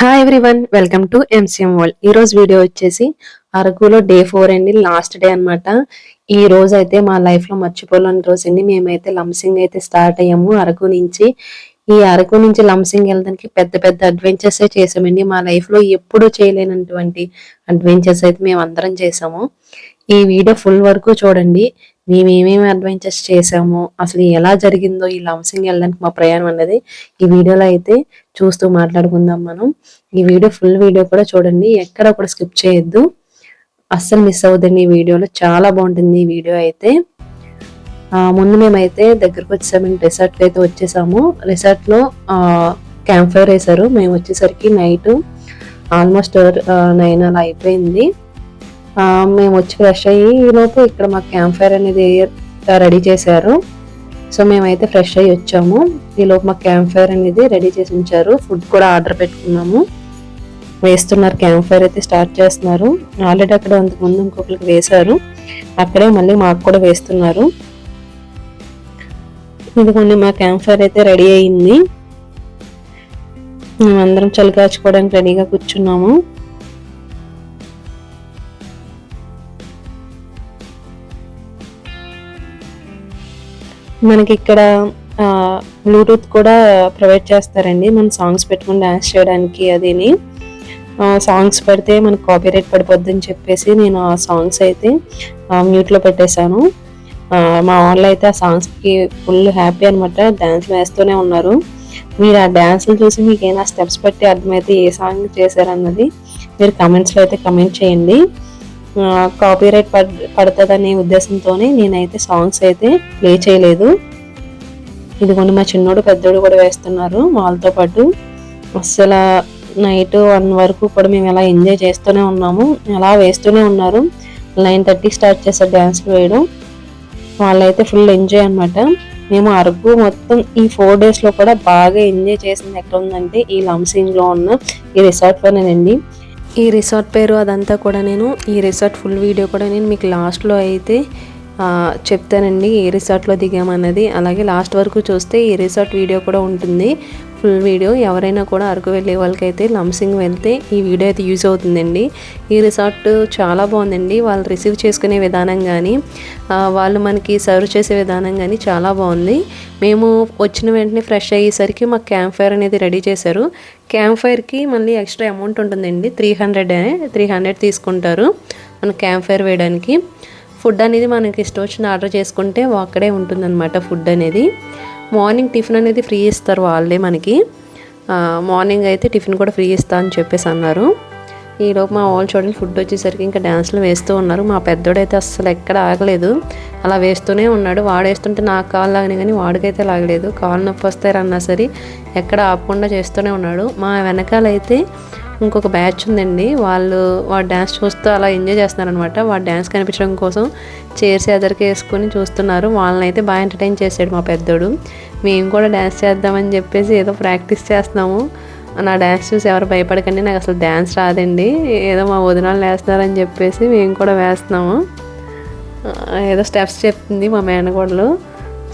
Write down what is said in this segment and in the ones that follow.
Hi everyone welcome to MCM world ఈరోజు video వచ్చేసి అరకులో డే ఫోర్ అండి లాస్ట్ డే అన్నమాట. ఈ రోజు అయితే మా లైఫ్లో మర్చిపోలేని రోజు అండి. మేమైతే లంసింగ్ అయితే స్టార్ట్ అయ్యాము అరకు నుంచి. ఈ అరకు నుంచి లంసింగ్ వెళ్ళడానికి పెద్ద పెద్ద అడ్వెంచర్స్ చేసామండి. మా లైఫ్లో ఎప్పుడూ చేయలేనటువంటి అడ్వెంచర్స్ అయితే మేము అందరం చేసాము. ఈ వీడియో ఫుల్ వరకు చూడండి. మేము ఏమేమి అడ్వెంచర్స్ చేసాము అసలు ఎలా జరిగిందో ఈ లంసింగ్ వెళ్ళడానికి మా ప్రయాణం అనేది ఈ వీడియోలో అయితే చూస్తూ మాట్లాడుకుందాం మనం. ఈ వీడియో ఫుల్ వీడియో కూడా చూడండి. ఎక్కడ కూడా స్కిప్ చేయొద్దు. అస్సలు మిస్ అవ్వద్దండి ఈ వీడియోలో. చాలా బాగుంటుంది ఈ వీడియో అయితే. ముందు మేమైతే దగ్గరకు వచ్చేసాము. రిసార్ట్కి అయితే వచ్చేసాము. రిసార్ట్లో క్యాంప్ ఫైర్ వేశారు. మేము వచ్చేసరికి నైట్ ఆల్మోస్ట్ నైన్ అలా అయిపోయింది. మేము వచ్చి ఫ్రెష్ అయ్యి ఈ లోపు ఇక్కడ మాకు క్యాంప్ ఫైర్ అనేది రెడీ చేశారు. సో మేమైతే ఫ్రెష్ అయ్యి వచ్చాము. ఈ లోపు మాకు క్యాంప్ ఫైర్ అనేది రెడీ చేసి ఉంచారు. ఫుడ్ కూడా ఆర్డర్ పెట్టుకున్నాము. వేస్తున్నారు. క్యాంప్ ఫైర్ అయితే స్టార్ట్ చేస్తున్నారు. ఆల్రెడీ అక్కడ అంతకు ముందు ఇంకొకరికి వేశారు. అక్కడే మళ్ళీ మాకు కూడా వేస్తున్నారు. ఇదిగోండి మా క్యాంప్ ఫైర్ అయితే రెడీ అయింది. మేమందరం చలి కాచుకోవడానికి రెడీగా కూర్చున్నాము. మనకి ఇక్కడ బ్లూటూత్ కూడా ప్రొవైడ్ చేస్తారండి. మన సాంగ్స్ పెట్టుకుని డాన్స్ చేయడానికి అదిని. సాంగ్స్ పెడితే మనకు కాపీరైట్ పడిపోద్ది అని చెప్పేసి నేను ఆ సాంగ్స్ అయితే మ్యూట్లో పెట్టేశాను. మా వాళ్ళు అయితే ఆ సాంగ్స్కి ఫుల్ హ్యాపీ అనమాట డ్యాన్స్ వేస్తూనే ఉన్నారు. మీరు ఆ డ్యాన్స్లు చూసి మీకు ఏమైనా స్టెప్స్ పెట్టి అర్థమైతే ఏ సాంగ్ చేశారన్నది మీరు కమెంట్స్లో అయితే కమెంట్ చేయండి. కాపీరైట్ పడ్ పడుతుందనే ఉద్దేశంతోనే నేనైతే సాంగ్స్ అయితే ప్లే చేయలేదు. ఇదిగోండి మా చిన్నోడు పెద్దోడు కూడా వేస్తున్నారు వాళ్ళతో పాటు. అస్సలు నైట్ వన్ వరకు కూడా మేము ఎలా ఎంజాయ్ చేస్తూనే ఉన్నాము. అలా వేస్తూనే ఉన్నారు. నైన్ థర్టీ స్టార్ట్ చేశారు డ్యాన్స్లు వేయడం వాళ్ళైతే ఫుల్ ఎంజాయ్ అనమాట మేము అరకు మొత్తం ఈ ఫోర్ డేస్లో కూడా బాగా ఎంజాయ్ చేసింది ఎక్కడ ఉందంటే ఈ లంసింగ్లో ఉన్న ఈ రిసార్ట్ లోనేనండి. ఈ రిసార్ట్ పేరు అదంతా కూడా నేను ఈ రిసార్ట్ ఫుల్ వీడియో కూడా నేను మీకు లాస్ట్లో అయితే చెప్తానండి ఏ రిసార్ట్లో దిగామన్నది. అలాగే లాస్ట్ వరకు చూస్తే ఈ రిసార్ట్ వీడియో కూడా ఉంటుంది. ఫుల్ వీడియో ఎవరైనా కూడా అరకు వెళ్ళే వాళ్ళకైతే లంసింగ్ వెళ్తే ఈ వీడియో అయితే యూజ్ అవుతుందండి. ఈ రిసార్ట్ చాలా బాగుందండి. వాళ్ళు రిసీవ్ చేసుకునే విధానం కానీ వాళ్ళు మనకి సర్వ్ చేసే విధానం కానీ చాలా బాగుంది. మేము వచ్చిన వెంటనే ఫ్రెష్ అయ్యేసరికి మాకు క్యాంప్ ఫైర్ అనేది రెడీ చేశారు. క్యాంప్ ఫైర్కి మళ్ళీ ఎక్స్ట్రా అమౌంట్ ఉంటుందండి. త్రీ హండ్రెడ్ త్రీ హండ్రెడ్ తీసుకుంటారు మన క్యాంప్ ఫైర్ వేయడానికి. ఫుడ్ అనేది మనకి ఇష్టం వచ్చిన ఆర్డర్ చేసుకుంటే అక్కడే ఉంటుందన్నమాట ఫుడ్ అనేది. మార్నింగ్ టిఫిన్ అనేది ఫ్రీ ఇస్తారు వాళ్ళే మనకి. మార్నింగ్ అయితే టిఫిన్ కూడా ఫ్రీ ఇస్తా అని చెప్పేసి అన్నారు. ఈలోపు మా వాళ్ళు చూడండి ఫుడ్ వచ్చేసరికి ఇంకా డ్యాన్స్లు వేస్తూ ఉన్నారు. మా పెద్దోడైతే అస్సలు ఎక్కడ ఆగలేదు. అలా వేస్తూనే ఉన్నాడు. వాడేస్తుంటే నాకు కాలు లాగని కానీ వాడికైతే లాగలేదు. కాలు నొప్పి వస్తారన్నా సరే ఎక్కడ ఆపకుండా చేస్తూనే ఉన్నాడు. మా వెనకాలైతే ఇంకొక బ్యాచ్ ఉందండి. వాళ్ళు వాడు డ్యాన్స్ చూస్తూ అలా ఎంజాయ్ చేస్తున్నారనమాట. వాడు డ్యాన్స్ కనిపించడం కోసం చైర్స్ ఎదరికి వేసుకొని చూస్తున్నారు. వాళ్ళని అయితే బాగా ఎంటర్టైన్ చేసాడు మా పెద్దోడు. మేము కూడా డ్యాన్స్ చేద్దామని చెప్పేసి ఏదో ప్రాక్టీస్ చేస్తున్నాము. నా డ్యాన్స్ చూసి ఎవరు భయపడకండి నాకు అసలు డ్యాన్స్ రాదండి. ఏదో మా వదినాలు వేస్తున్నారని చెప్పేసి మేము కూడా వేస్తున్నాము. ఏదో స్టెప్స్ చెప్తుంది మా మేనగోడలు.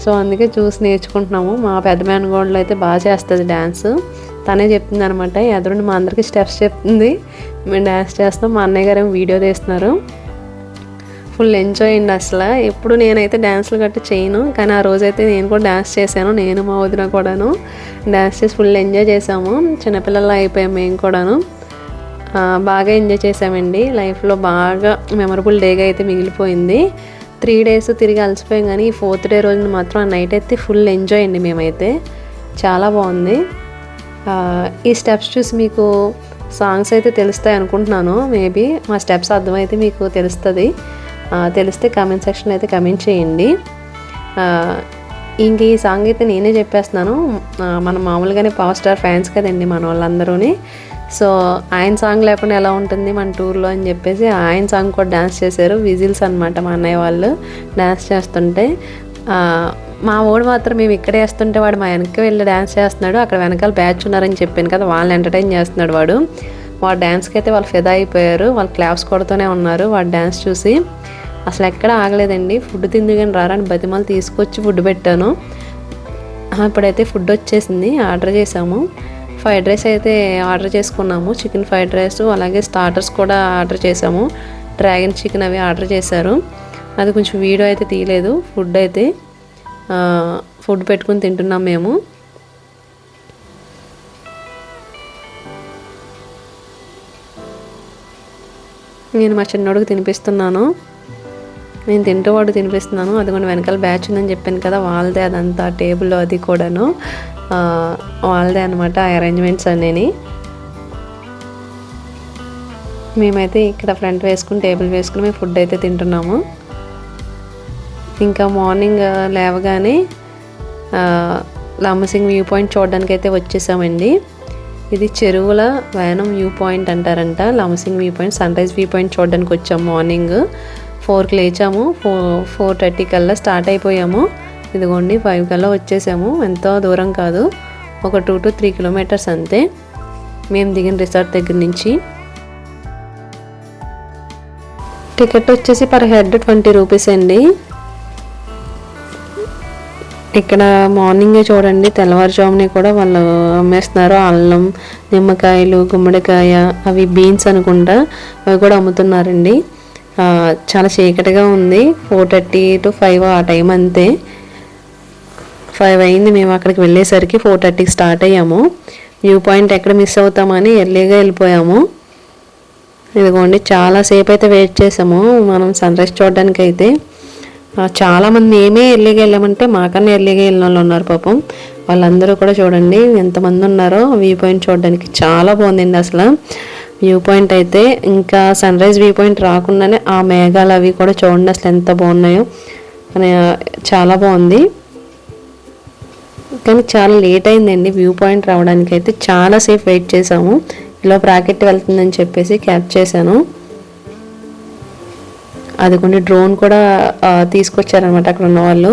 సో అందుకే చూసి నేర్చుకుంటున్నాము. మా పెద్ద మేనగోడలు అయితే బాగా చేస్తుంది డ్యాన్స్ తనే చెప్తుంది అనమాట ఎదురుండి మా అందరికీ స్టెప్స్ చెప్తుంది. మేము డ్యాన్స్ చేస్తాం మా అన్నయ్య గారు వీడియో తీస్తున్నారు. ఫుల్ ఎంజాయ్ అండి అసలు. ఎప్పుడు నేనైతే డ్యాన్స్లు గట్రా చేయను కానీ ఆ రోజైతే నేను కూడా డ్యాన్స్ చేశాను. నేను మా వదిన కూడాను డ్యాన్స్ చేసి ఫుల్ ఎంజాయ్ చేసాము చిన్నపిల్లలు అయిపోయాం మేము కూడాను. బాగా ఎంజాయ్ చేసామండి లైఫ్లో బాగా మెమరబుల్ డేగా అయితే మిగిలిపోయింది. త్రీ డేస్ తిరిగి అలసిపోయాం కానీ ఈ ఫోర్త్ డే రోజున మాత్రం ఆ నైట్ అయితే ఫుల్ ఎంజాయ్ అండి మేమైతే. చాలా బాగుంది. ఈ స్టెప్స్ చూసి మీకు సాంగ్స్ అయితే తెలుస్తాయి అనుకుంటున్నాను. మేబీ మా స్టెప్స్ అర్థమైతే మీకు తెలుస్తుంది. తెలిస్తే కమెంట్ సెక్షన్ అయితే కమెంట్ చేయండి. ఇంక ఈ సాంగ్ అయితే నేనే చెప్పేస్తున్నాను. మన మామూలుగానే పవర్ స్టార్ ఫ్యాన్స్ కదండి మన వాళ్ళందరూని. సో ఆయన సాంగ్ లేకుండా ఎలా ఉంటుంది మన టూర్లో అని చెప్పేసి ఆయన సాంగ్ కూడా డ్యాన్స్ చేశారు. విజిల్స్ అనమాట మా అన్నయ్య వాళ్ళు డ్యాన్స్ చేస్తుంటే. మా వాడు మాత్రం మేము ఇక్కడే వేస్తుంటే వాడు మా వెనక్కి వెళ్ళి డ్యాన్స్ చేస్తున్నాడు. అక్కడ వెనకాల బ్యాచ్ ఉన్నారని చెప్పాను కదా వాళ్ళని ఎంటర్టైన్ చేస్తున్నాడు వాడు. వాడు డ్యాన్స్కి అయితే వాళ్ళు ఫిదా అయిపోయారు. వాళ్ళు క్లాప్స్ కొడుతూనే ఉన్నారు వాడు డ్యాన్స్ చూసి. అసలు ఎక్కడ ఆగలేదండి. ఫుడ్ తింది కానీ రారని బతిమాలు తీసుకొచ్చి ఫుడ్ పెట్టాను. ఇప్పుడైతే ఫుడ్ వచ్చేసింది. ఆర్డర్ చేసాము ఫ్రైడ్ రైస్ అయితే ఆర్డర్ చేసుకున్నాము. చికెన్ ఫ్రైడ్ రైస్ అలాగే స్టార్టర్స్ కూడా ఆర్డర్ చేసాము డ్రాగన్ చికెన్ అవి ఆర్డర్ చేశారు. అది కొంచెం వీడియో అయితే తీయలేదు. ఫుడ్ అయితే ఫుడ్ పెట్టుకుని తింటున్నాం మేము. నేను మా చిన్నోడికి తినిపిస్తున్నాను. నేను తింటూ వాడు తినిపిస్తున్నాను. అదిగోండి వెనకాల బ్యాచ్ ఉందని చెప్పాను కదా వాళ్ళదే అదంతా టేబుల్ అది కూడాను. వాళ్ళదే అనమాట అరేంజ్మెంట్స్ అనేవి మేమైతే ఇక్కడ ఫ్రంట్ వేసుకుని టేబుల్ వేసుకుని మేము ఫుడ్ అయితే తింటున్నాము. ఇంకా మార్నింగ్ లేవగానే లామసింగ్ వ్యూ పాయింట్ చూడడానికి అయితే వచ్చేసామండి. ఇది చెరువుల వ్యానం వ్యూ పాయింట్ అంటారంట. Lambasingi view point sunrise view point చూడడానికి వచ్చాము మార్నింగ్. ఫోర్కి లేచాము. ఫోర్ ఫోర్ థర్టీ కల్లా స్టార్ట్ అయిపోయాము. ఇదిగోండి ఫైవ్ కల్లా వచ్చేసాము. ఎంతో దూరం కాదు. ఒక టూ టు త్రీ కిలోమీటర్స్ అంతే. మేము దిగిన రిసార్ట్ దగ్గర నుంచి. టికెట్ వచ్చేసి పర్ హెడ్ ట్వంటీ రూపీస్ అండి. ఇక్కడ మార్నింగే చూడండి తెల్లవారుజామునే కూడా వాళ్ళు అమ్మేస్తున్నారు. అల్లం నిమ్మకాయలు గుమ్మడికాయ అవి బీన్స్ అనుకుంటా అవి కూడా అమ్ముతున్నారండి. చాలా చీకటిగా ఉంది. ఫోర్ థర్టీ టు ఫైవ్ ఆ టైం అంతే. ఫైవ్ అయింది. మేము అక్కడికి వెళ్ళేసరికి ఫోర్ థర్టీకి స్టార్ట్ అయ్యాము. వ్యూ పాయింట్ ఎక్కడ మిస్ అవుతామని ఎర్లీగా వెళ్ళిపోయాము. ఇదిగోండి చాలాసేపు అయితే వెయిట్ చేసాము. మనం సన్ రైజ్ చూడడానికి అయితే చాలామంది చాలా మేమే ఎర్లీగా వెళ్ళామంటే మాకన్నా ఎర్లీగా వెళ్ళిన వాళ్ళు ఉన్నారు పాపం. వాళ్ళందరూ కూడా చూడండి ఎంతమంది ఉన్నారో. వ్యూ పాయింట్ చూడడానికి చాలా బాగుందండి అసలు. వ్యూ పాయింట్ అయితే ఇంకా సన్ రైజ్ వ్యూ పాయింట్ రాకుండానే ఆ మేఘాలు అవి కూడా చూడండి అసలు ఎంత బాగున్నాయో. చాలా బాగుంది. కానీ చాలా లేట్ అయిందండి వ్యూ పాయింట్ రావడానికి అయితే చాలాసేపు వెయిట్ చేసాము. ఇలా బ్రాకెట్ వెళ్తుందని చెప్పేసి క్యాప్ చేశాను. అది కొన్ని డ్రోన్ కూడా తీసుకొచ్చారనమాట అక్కడ ఉన్న వాళ్ళు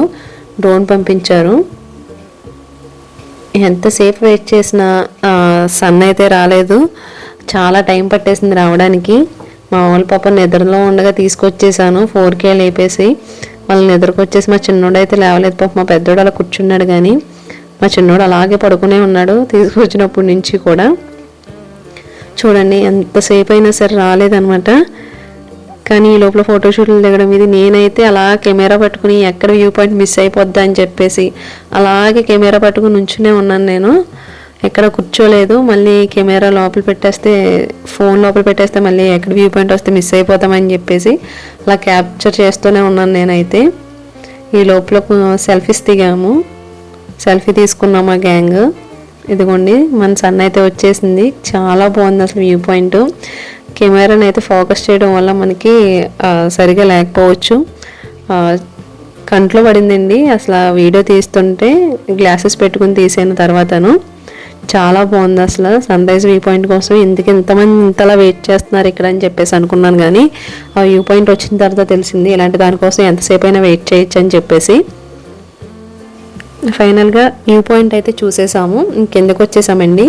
డ్రోన్ పంపించారు. ఎంతసేపు వెయిట్ చేసినా సన్ అయితే రాలేదు. చాలా టైం పట్టేసింది రావడానికి. మా వాళ్ళ పాప నిద్రలో ఉండగా తీసుకొచ్చేసాను. ఫోర్కే లేపేసి వాళ్ళని నిద్రకొచ్చేసి మా చిన్నోడు అయితే లేవలేదు. పాప మా పెద్దోడు అలా కూర్చున్నాడు కానీ మా చిన్నోడు అలాగే పడుకునే ఉన్నాడు తీసుకొచ్చినప్పటి నుంచి కూడా. చూడండి ఎంతసేపు అయినా సరే రాలేదనమాట కానీ ఈ లోపల ఫోటోషూట్లు దిగడం ఇది. నేనైతే అలా కెమెరా పట్టుకుని ఎక్కడ వ్యూ పాయింట్ మిస్ అయిపోద్దా అని చెప్పేసి అలాగే కెమెరా పట్టుకుని నుంచునే ఉన్నాను నేను. ఎక్కడ కూర్చోలేదు. మళ్ళీ కెమెరా లోపల పెట్టేస్తే ఫోన్ లోపల పెట్టేస్తే మళ్ళీ ఎక్కడ వ్యూ పాయింట్ వస్తే మిస్ అయిపోతామని చెప్పేసి అలా క్యాప్చర్ చేస్తూనే ఉన్నాను నేనైతే. ఈ లోపల సెల్ఫీస్ దిగాము. సెల్ఫీ తీసుకున్నాం ఆ గ్యాంగ్. ఇదిగోండి మన సన్ అయితే వచ్చేసింది. చాలా బాగుంది అసలు వ్యూ పాయింట్. కెమెరాని అయితే ఫోకస్ చేయడం వల్ల మనకి సరిగా లేకపోవచ్చు. కంట్లో పడిందండి. అసలు ఆ వీడియో తీస్తుంటే గ్లాసెస్ పెట్టుకుని తీసిన తర్వాతను. చాలా బాగుంది అసలు. సన్ రైజ్ వ్యూ పాయింట్ కోసం ఎందుకు ఇంతమంది ఇంతలా వెయిట్ చేస్తున్నారు ఇక్కడ అని చెప్పేసి అనుకున్నాను కానీ ఆ వ్యూ పాయింట్ వచ్చిన తర్వాత తెలిసింది ఇలాంటి దానికోసం ఎంతసేపు అయినా వెయిట్ చేయొచ్చు అని చెప్పేసి. ఫైనల్గా వ్యూ పాయింట్ అయితే చూసేసాము. ఇంకెందుకు వచ్చేసామండి?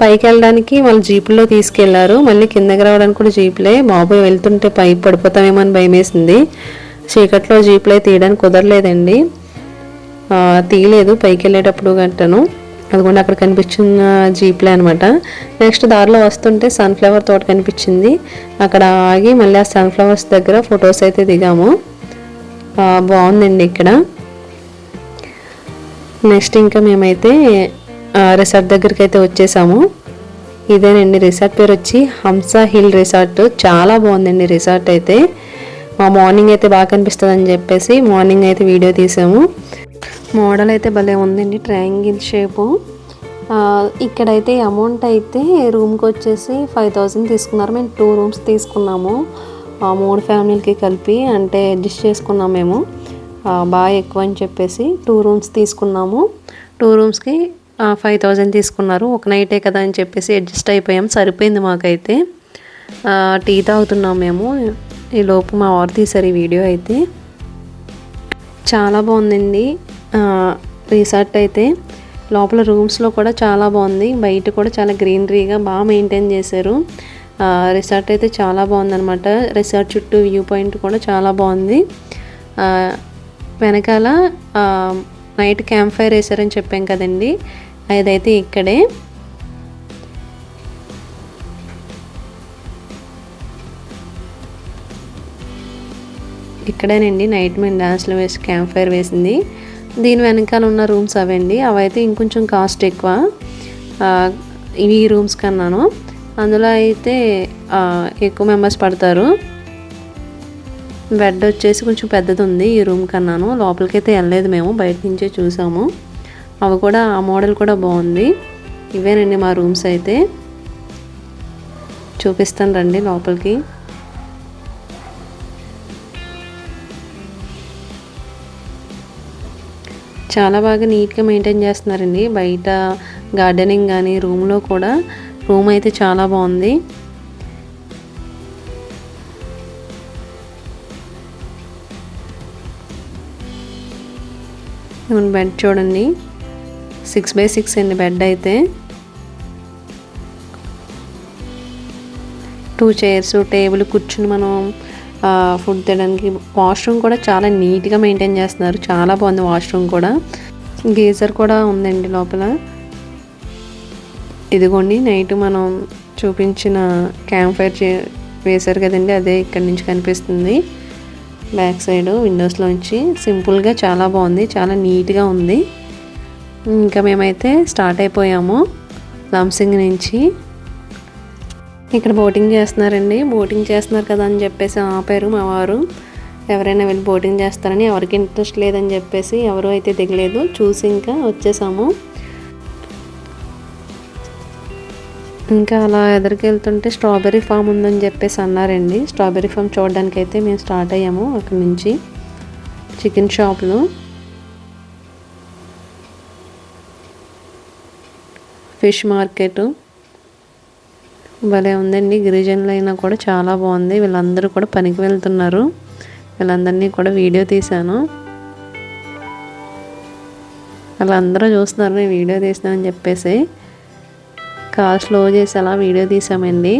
పైకి వెళ్ళడానికి వాళ్ళు జీపుల్లో తీసుకెళ్ళారు. మళ్ళీ కిందకి రావడానికి కూడా జీపులే. బాబోయ్ వెళ్తుంటే పై పడిపోతామేమో అని భయమేసింది. చీకట్లో జీపులే తీయడానికి కుదరలేదండి. తీయలేదు. పైకి వెళ్ళేటప్పుడు గట్టను అదిగోండి అక్కడ కనిపించిన జీప్లే అనమాట నెక్స్ట్ దారిలో వస్తుంటే సన్ఫ్లవర్ తోట కనిపించింది. అక్కడ ఆగి మళ్ళీ ఆ సన్ఫ్లవర్స్ దగ్గర ఫొటోస్ అయితే దిగాము. బాగుందండి ఇక్కడ. నెక్స్ట్ ఇంకా మేమైతే రిసార్ట్ దగ్గరికి అయితే వచ్చేసాము. ఇదేనండి రిసార్ట్ పేరు వచ్చి హంస హిల్ రిసార్ట్. చాలా బాగుందండి రిసార్ట్ అయితే. మా మార్నింగ్ అయితే బాగా కనిపిస్తుంది అని చెప్పేసి మార్నింగ్ అయితే వీడియో తీసాము. మోడల్ అయితే భలే ఉందండి ట్రయాంగిల్ షేపు ఇక్కడైతే అమౌంట్ అయితే రూమ్కి వచ్చేసి ఫైవ్ థౌజండ్ తీసుకున్నారు. మేము టూ రూమ్స్ తీసుకున్నాము. మూడు ఫ్యామిలీలకి కలిపి అంటే అడ్జస్ట్ చేసుకున్నాం మేము. బాగా ఎక్కువ అని చెప్పేసి టూ రూమ్స్ తీసుకున్నాము. టూ రూమ్స్కి ఫైవ్ థౌజండ్ తీసుకున్నారు. ఒక నైటే కదా అని చెప్పేసి అడ్జస్ట్ అయిపోయాం. సరిపోయింది మాకైతే. టీ తాగుతున్నాం మేము. ఈ లోపు మా వారు తీశారు ఈ వీడియో అయితే. చాలా బాగుందండి. రీసార్ట్ రిసార్ట్ అయితే. లోపల రూమ్స్లో కూడా చాలా బాగుంది. బయట కూడా చాలా గ్రీనరీగా బాగా మెయింటైన్ చేశారు. రిసార్ట్ అయితే చాలా బాగుందన్నమాట. రిసార్ట్ చుట్టూ వ్యూ పాయింట్ కూడా చాలా బాగుంది. వెనకాల నైట్ క్యాంప్ ఫైర్ వేసారని చెప్పాం కదండి. అదైతే ఇక్కడే. ఇక్కడేనండి నైట్ మేము డాన్స్లో వేసి క్యాంప్ ఫైర్ వేసింది. దీని వెనకాల ఉన్న రూమ్స్ అవండి. అవైతే ఇంకొంచెం కాస్ట్ ఎక్కువ. ఈ రూమ్స్ కన్నాను. అందులో అయితే ఎక్కువ మెంబర్స్ పడతారు. బెడ్ వచ్చేసి కొంచెం పెద్దది ఉంది ఈ రూమ్ కన్నాను. లోపలికి అయితే వెళ్ళలేదు మేము బయట నుంచే చూసాము. అవి కూడా ఆ మోడల్ కూడా బాగుంది. ఇవేనండి మా రూమ్స్ అయితే. చూపిస్తాను రండి లోపలికి. చాలా బాగా నీట్గా మెయింటైన్ చేస్తున్నారండి. బయట గార్డెనింగ్ కానీ రూమ్లో కూడా రూమ్ అయితే చాలా బాగుంది. ఇవన్న బెడ్ చూడండి. సిక్స్ బై సిక్స్ అండి బెడ్ అయితే. టూ చైర్స్ టేబుల్ కూర్చుని మనం ఫుడ్ తినడానికి వాష్రూమ్ కూడా చాలా నీట్గా మెయింటైన్ చేస్తున్నారు. చాలా బాగుంది వాష్రూమ్ కూడా. గీజర్ కూడా ఉందండి లోపల. ఇదిగోండి నైట్ మనం చూపించిన క్యాంప్ ఫైర్ చే వేశారు కదండి అదే ఇక్కడ నుంచి కనిపిస్తుంది. బ్యాక్ సైడ్ విండోస్లోంచి సింపుల్గా చాలా బాగుంది. చాలా నీట్గా ఉంది. ఇంకా మేమైతే స్టార్ట్ అయిపోయాము. లంసింగ్ నుంచి. ఇక్కడ బోటింగ్ చేస్తున్నారండి. బోటింగ్ చేస్తున్నారు కదా అని చెప్పేసి ఆపారు మా వారు. ఎవరైనా వెళ్ళి బోటింగ్ చేస్తారని ఎవరికి ఇంట్రెస్ట్ లేదని చెప్పేసి ఎవరు అయితే దిగలేదు. చూసి ఇంకా వచ్చేసాము. ఇంకా అలా ఎదురుకి వెళ్తుంటే స్ట్రాబెర్రీ ఫామ్ ఉందని చెప్పేసి అన్నారండి. స్ట్రాబెర్రీ ఫామ్ చూడడానికి అయితే మేము స్టార్ట్ అయ్యాము అక్కడి నుంచి. చికెన్ షాప్లో. Fish market. భలే ఉందండి. గిరిజనులు అయినా కూడా చాలా బాగుంది. వీళ్ళందరూ కూడా పనికి వెళ్తున్నారు. వీళ్ళందరినీ కూడా వీడియో తీశాను. వాళ్ళందరూ చూస్తున్నారు నేను వీడియో తీస్తానని చెప్పేసి. కాల్ స్లో చేసి అలా వీడియో తీసామండి.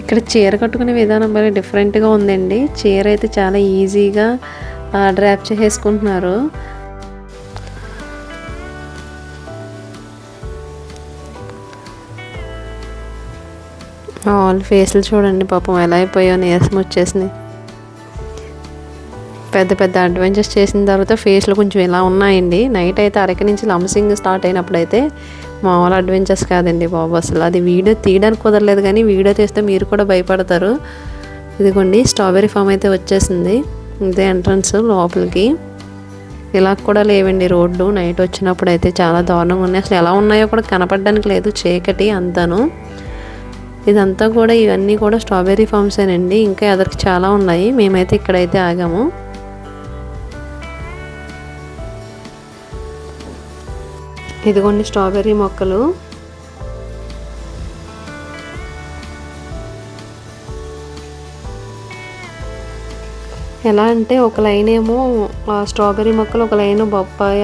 ఇక్కడ చీర కట్టుకునే విధానం భలే డిఫరెంట్గా ఉందండి. చీర అయితే చాలా ఈజీగా డ్రాప్ చేసేసుకుంటున్నారు. ఆల్ ఫేస్లు చూడండి పాపం ఎలా అయిపోయో నీరసం వచ్చేసింది. పెద్ద పెద్ద అడ్వెంచర్స్ చేసిన తర్వాత ఫేస్లు కొంచెం ఇలా ఉన్నాయండి. నైట్ అయితే అరక నుంచి లంసింగ్ స్టార్ట్ అయినప్పుడు అయితే మామూలు అడ్వెంచర్స్ కాదండి బాబు అసలు. అది వీడియో తీయడానికి కుదరలేదు కానీ వీడియో తీస్తే మీరు కూడా భయపడతారు. ఇదిగోండి స్ట్రాబెరీ ఫామ్ అయితే వచ్చేసింది. ఇదే ఎంట్రన్స్ లోపలికి. ఇలా కూడా లేవండి రోడ్డు. నైట్ వచ్చినప్పుడు అయితే చాలా దారుణంగా ఉన్నాయి. అసలు ఎలా ఉన్నాయో కూడా కనపడడానికి లేదు. చీకటి అంతాను. ఇదంతా కూడా ఇవన్నీ కూడా స్ట్రాబెర్రీ ఫామ్సేనండి ఇంకా ఎదరికి చాలా ఉన్నాయి. మేమైతే ఇక్కడైతే ఆగాము. ఇదిగోండి స్ట్రాబెర్రీ మొక్కలు. ఎలా అంటే ఒక లైన్ ఏమో ఆ స్ట్రాబెర్రీ మొక్కలు ఒక లైన్ బొప్పాయ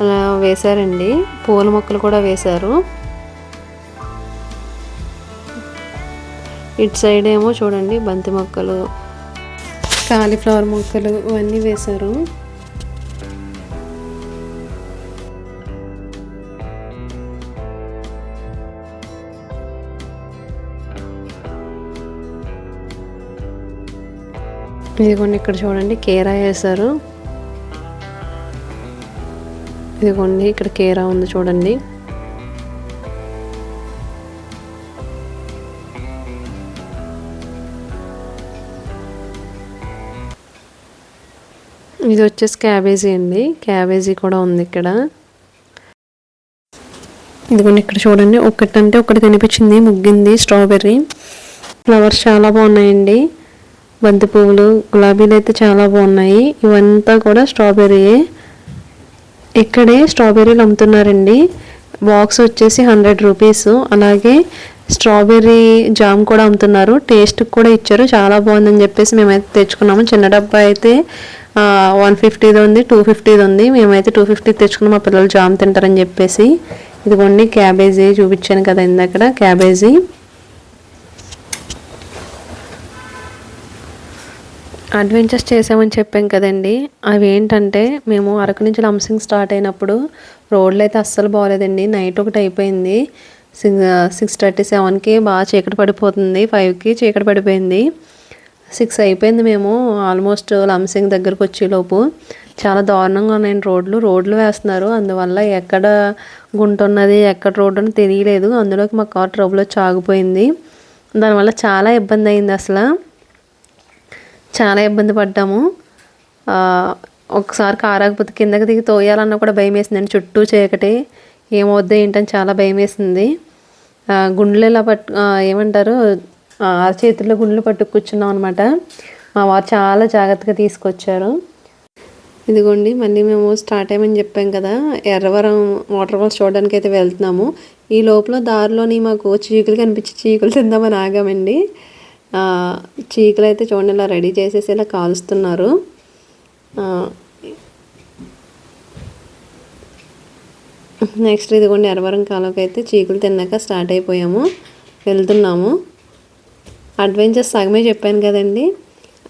అలా వేశారండి. పూల మొక్కలు కూడా వేశారు. ఇటు సైడ్ ఏమో చూడండి బంతి మొక్కలు కాలీఫ్లవర్ మొక్కలు ఇవన్నీ వేశారు. ఇదిగోండి ఇక్కడ చూడండి కేరా వేశారు. ఇదిగోండి ఇక్కడ కేరా ఉంది చూడండి. ఇది వచ్చేసి క్యాబేజీ అండి క్యాబేజీ కూడా ఉంది ఇక్కడ. ఇదిగోండి ఇక్కడ చూడండి ఒకటంటే ఒకటి కనిపించింది ముగ్గింది స్ట్రాబెర్రీ. ఫ్లవర్స్ చాలా బాగున్నాయండి. బంతి పువ్వులు గులాబీలు అయితే చాలా బాగున్నాయి. ఇవంతా కూడా స్ట్రాబెర్రీయే ఇక్కడే స్ట్రాబెర్రీలు అమ్ముతున్నారండి. బాక్స్ వచ్చేసి హండ్రెడ్ రూపీస్. అలాగే స్ట్రాబెర్రీ జామ్ కూడా అమ్ముతున్నారు. టేస్ట్ కూడా ఇచ్చారు. చాలా బాగుందని చెప్పేసి మేమైతే తెచ్చుకున్నాము. చిన్న డబ్బా అయితే వన్ ఫిఫ్టీది ఉంది టూ ఫిఫ్టీది ఉంది. మేమైతే టూ ఫిఫ్టీ తెచ్చుకున్నాం. మా పిల్లలు జామ్ తింటారని చెప్పేసి. ఇదిగోండి క్యాబేజీ చూపించాను కదా ఇందాక క్యాబేజీ. అడ్వెంచర్స్ చేసామని చెప్పాం కదండి. అవి ఏంటంటే మేము అరకు నుంచి లంసింగ్ స్టార్ట్ అయినప్పుడు రోడ్లు అయితే అస్సలు బాగోలేదండి నైట్ ఒకటి అయిపోయింది. సిక్స్ సిక్స్ థర్టీ సెవెన్కి బాగా చీకటి పడిపోతుంది. ఫైవ్కి చీకటి పడిపోయింది. సిక్స్ అయిపోయింది మేము ఆల్మోస్ట్ లంసింగ్ దగ్గరకు వచ్చేలోపు చాలా దారుణంగా ఉన్నాయండి రోడ్లు. రోడ్లు వేస్తున్నారు. అందువల్ల ఎక్కడ గుంట ఉన్నది ఎక్కడ రోడ్డు అని తెలియలేదు. అందులోకి మా కార్ ట్రబుల్ వచ్చి ఆగిపోయింది. దానివల్ల చాలా ఇబ్బంది అయింది అసలు. చాలా ఇబ్బంది పడ్డాము. ఒకసారి కారాకపోతే కిందకి దిగి తోయాలన్నా కూడా భయం వేసిందండి. చుట్టూ చీకటి. ఏమవుద్దో ఏంటని చాలా భయం వేసింది. గుండెలు గుండ్లు ఇలా పట్టు ఏమంటారు? ఆ, చేతుల్లో గుండ్లు పట్టు కూర్చున్నాం అనమాట మా వారు చాలా జాగ్రత్తగా తీసుకొచ్చారు. ఇదిగోండి మళ్ళీ మేము స్టార్ట్ అయ్యామని చెప్పాం కదా. ఎర్రవరం వాటర్ ఫాల్స్ చూడడానికి అయితే వెళ్తున్నాము. ఈ లోపల దారిలోని మాకు చీకులు కనిపించి చీకులు తిందామని ఆగామండి. చీకులు అయితే చూడండి ఇలా రెడీ చేసేసి ఇలా కాలుస్తున్నారు. నెక్స్ట్ ఇదిగోండి ఎర్రవరం కాలంకి అయితే చీకులు తిన్నాక స్టార్ట్ అయిపోయాము. వెళ్తున్నాము. అడ్వెంచర్స్ సగమే చెప్పాను కదండి.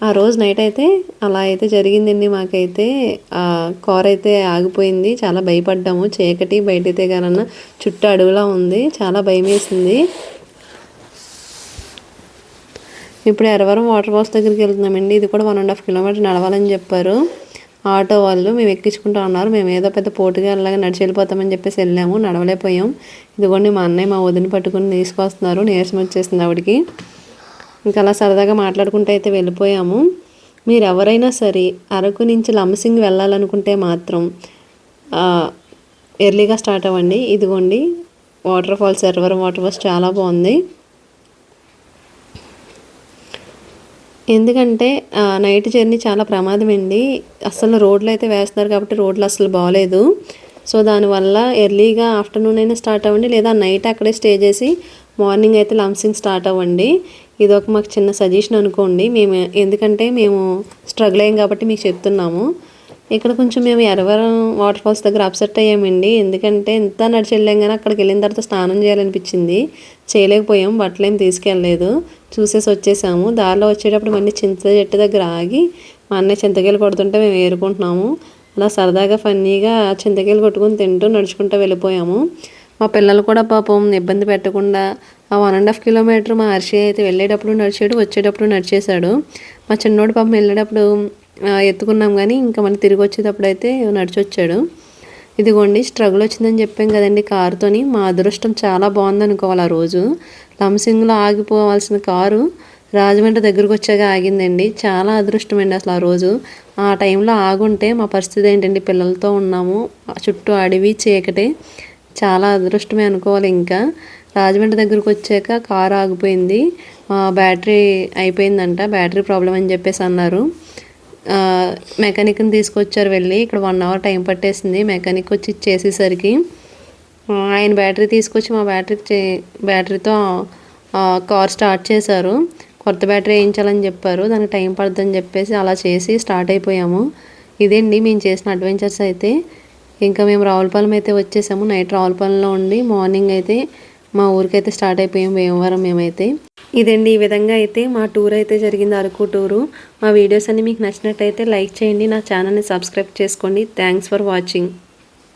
ఆ రోజు నైట్ అయితే అలా అయితే జరిగిందండి మాకైతే. కార్ అయితే ఆగిపోయింది. చాలా భయపడ్డాము. చీకటి బయటైతే కన్నా చుట్టూ అడవిలా ఉంది. చాలా భయం వేసింది ఇప్పుడు ఎరవరం వాటర్ ఫాల్స్ దగ్గరికి వెళ్తున్నామండి. ఇది కూడా వన్ అండ్ హాఫ్ కిలోమీటర్ నడవాలని చెప్పారు. ఆటో వాళ్ళు మేము ఎక్కించుకుంటా ఉన్నారు. మేము ఏదో పెద్ద పోటుగా అలాగా నడిచి వెళ్ళిపోతామని చెప్పేసి వెళ్ళాము. నడవలేకపోయాం. ఇదిగోండి మా అన్నయ్య మా వదిన పట్టుకుని తీసుకొస్తున్నారు నీరసం వచ్చేసింది ఆవిడికి. ఇంకా అలా సరదాగా మాట్లాడుకుంటూ అయితే వెళ్ళిపోయాము. మీరు ఎవరైనా సరే అరకు నుంచి లంసింగ్ వెళ్ళాలనుకుంటే మాత్రం ఎర్లీగా స్టార్ట్ అవ్వండి. ఇదిగోండి waterfalls Erravaram waterfalls చాలా బాగుంది. ఎందుకంటే నైట్ జర్నీ చాలా ప్రమాదం అండి అసలు రోడ్లు అయితే వేస్తున్నారు కాబట్టి రోడ్లు అసలు బాగలేదు సో దానివల్ల ఎర్లీగా ఆఫ్టర్నూన్ అయినా స్టార్ట్ అవ్వండి. లేదా నైట్ అక్కడే స్టే చేసి మార్నింగ్ అయితే లంసింగ్ స్టార్ట్ అవ్వండి. ఇది ఒక మాకు చిన్న సజెషన్ అనుకోండి. మేము ఎందుకంటే మేము స్ట్రగుల్ అయ్యాం కాబట్టి మీకు చెప్తున్నాము. ఇక్కడ కొంచెం మేము ఎరవరం వాటర్ ఫాల్స్ దగ్గర అప్సెట్ అయ్యామండి. ఎందుకంటే ఎంత నడిచి వెళ్ళాం కానీ అక్కడికి వెళ్ళిన తర్వాత స్నానం చేయాలనిపించింది. చేయలేకపోయాం. బట్టలు ఏం తీసుకెళ్ళలేదు. చూసేసి వచ్చేసాము. దారిలో వచ్చేటప్పుడు మళ్ళీ చింత చెట్టు దగ్గర ఆగి మా అన్నయ్య చింతకాయలు కొడుతుంటే మేము ఏరుకుంటున్నాము. అలా సరదాగా ఫన్నీగా చింతకాయలు కొట్టుకుని తింటూ నడుచుకుంటూ వెళ్ళిపోయాము. మా పిల్లలు కూడా పాపం ఇబ్బంది పెట్టకుండా ఆ వన్ అండ్ హాఫ్ కిలోమీటర్ మా హర్షి అయితే వెళ్ళేటప్పుడు నడిచాడు వచ్చేటప్పుడు నడిచేశాడు. మా చిన్నోడు పాపం వెళ్ళేటప్పుడు ఎత్తుకున్నాం కానీ ఇంకా మళ్ళీ తిరిగి వచ్చేటప్పుడు అయితే నడిచొచ్చాడు. ఇదిగోండి స్ట్రగుల్ వచ్చిందని చెప్పాం కదండి కారుతోని. మా అదృష్టం చాలా బాగుంది అనుకోవాలి ఆ రోజు. లంసింగ్లో ఆగిపోవాల్సిన కారు రాజమండ్రి దగ్గరకు వచ్చాక ఆగిందండి. చాలా అదృష్టం అండి అసలు ఆ రోజు. ఆ టైంలో ఆగుంటే మా పరిస్థితి ఏంటండి? పిల్లలతో ఉన్నాము. చుట్టూ అడవి చీకటి. చాలా అదృష్టమే అనుకోవాలి ఇంకా. రాజమండ్రి దగ్గరకు వచ్చాక కారు ఆగిపోయింది. బ్యాటరీ అయిపోయిందంట. బ్యాటరీ ప్రాబ్లం అని చెప్పేసి అన్నారు. మెకానిక్ని తీసుకొచ్చారు వెళ్ళి. ఇక్కడ వన్ అవర్ టైం పట్టేసింది. మెకానిక్ వచ్చి చేసేసరికి ఆయన బ్యాటరీ తీసుకొచ్చి మా బ్యాటరీ చే- బ్యాటరీతో కార్ స్టార్ట్ చేశారు. కొత్త బ్యాటరీ వేయించాలని చెప్పారు. దానికి టైం పడుతుందని చెప్పేసి అలా చేసి స్టార్ట్ అయిపోయాము. ఇదండి మేము చేసిన అడ్వెంచర్స్ అయితే. ఇంకా మేము రావులపాలెం అయితే వచ్చేసాము. నైట్ రావులపాలెంలో ఉండి మార్నింగ్ అయితే మా ఊరికైతే స్టార్ట్ అయిపోయాం. భీమవరం మేమైతే. ఇదండి ఈ విధంగా అయితే మా టూర్ అయితే జరిగింది అరకు టూరు. మా వీడియోస్ అన్ని మీకు నచ్చినట్టయితే లైక్ చేయండి నా ఛానల్ని సబ్స్క్రైబ్ చేసుకోండి. Thanks for watching.